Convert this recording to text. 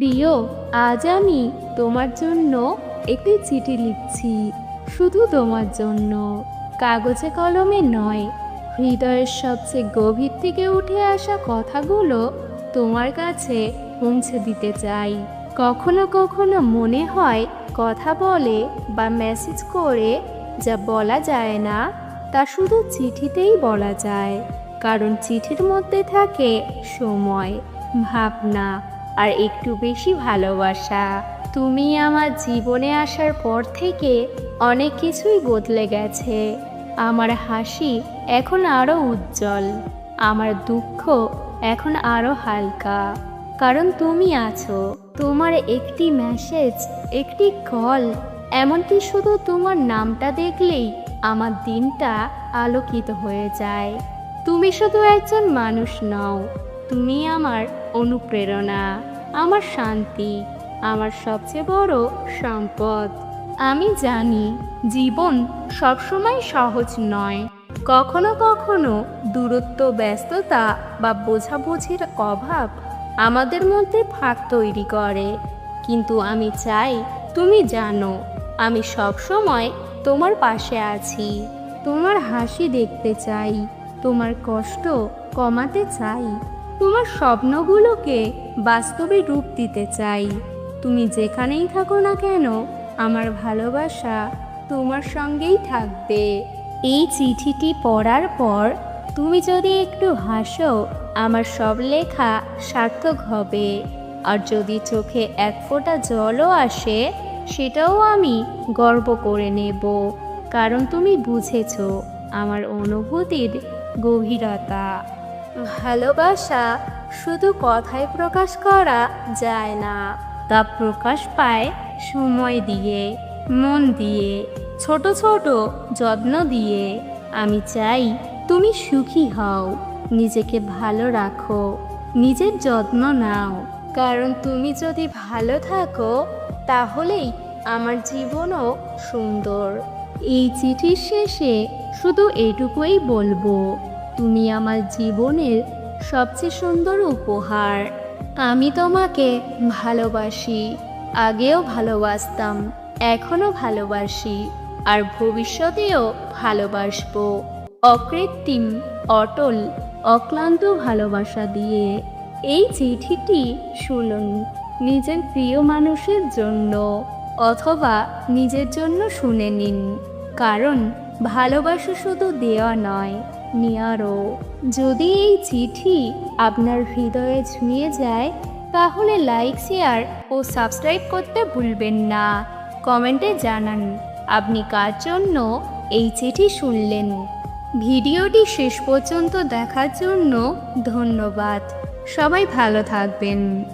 প্রিয়, আজ আমি তোমার জন্য একটি চিঠি লিখছি, শুধু তোমার জন্য। কাগজে কলমে নয়, হৃদয়ের সবচেয়ে গভীর থেকে উঠে আসা কথাগুলো তোমার কাছে পৌঁছে দিতে চাই। কখনো কখনো মনে হয় কথা বলে বা মেসেজ করে যা বলা যায় না, তা শুধু চিঠিতেই বলা যায়। কারণ চিঠির মধ্যে থাকে সময়, ভাবনা আর একটু বেশি ভালোবাসা। তুমি আমার জীবনে আসার পর থেকে অনেক কিছুই বদলে গেছে। আমার হাসি এখন আরও উজ্জ্বল। আমার দুঃখ এখন আরও হালকা। কারণ তুমি আছো। তোমার একটি মেসেজ একটি কল এমনকি শুধু তোমার নামটা দেখলেই আমার দিনটা আলোকিত হয়ে যায়। তুমি শুধু একজন মানুষ নও, তুমি আমার অনুপ্রেরণা, আমার শান্তি, আমার সবচেয়ে বড় সম্পদ। আমি জানি, জীবন সবসময় সহজ নয়। কখনো কখনো দূরত্ব, ব্যস্ততা বা বোঝাবুঝির অভাব আমাদের মধ্যে ফাঁক তৈরি করে। কিন্তু আমি চাই, তুমি জানো, আমি সব সময় তোমার পাশে আছি। তোমার হাসি দেখতে চাই, তোমার কষ্ট কমাতে চাই। তোমার স্বপ্নগুলোকে বাস্তবে রূপ দিতে চাই। তুমি যেখানেই থাকো না কেন, আমার ভালোবাসা তোমার সঙ্গেই থাকবে। এই চিঠিটি পড়ার পর তুমি যদি একটু হাসো, আমার সব লেখা সার্থক হবে। আর যদি চোখে এক ফোঁটা জলও আসে, সেটাও আমি গর্ব করে নেব। কারণ তুমি বুঝেছ, আমার অনুভূতির গভীরতা। ভালোবাসা শুধু কথায় প্রকাশ করা যায় না, তা প্রকাশ পায় সময় দিয়ে, মন দিয়ে, ছোট ছোট যত্ন দিয়ে। আমি চাই তুমি সুখী হও, নিজেকে ভালো রাখো, নিজের যত্ন নাও। কারণ তুমি যদি ভালো থাকো, তাহলেই আমার জীবনও সুন্দর। এই চিঠির শেষে শুধু এটুকুই বলব। তুমি আমার জীবনের সবচেয়ে সুন্দর উপহার। আমি তোমাকে ভালোবাসি, আগেও ভালোবাসতাম, এখনও ভালোবাসি, আর ভবিষ্যতেও ভালোবাসবো। অকৃত্রিম, অটল, অক্লান্ত ভালোবাসা দিয়ে এই চিঠিটি শুনুন নিজের প্রিয় মানুষের জন্য অথবা নিজের জন্য শুনে নিন। কারণ ভালোবাসা শুধু দেওয়া নয় নেওয়ারও যদি এই চিঠি আপনার হৃদয়ে ছুঁয়ে যায়, তাহলে লাইক, শেয়ার ও সাবস্ক্রাইব করতে ভুলবেন না। কমেন্টে জানান, আপনি কার জন্য এই চিঠি শুনলেন? ভিডিওটি শেষ পর্যন্ত দেখার জন্য ধন্যবাদ। সবাই ভালো থাকবেন।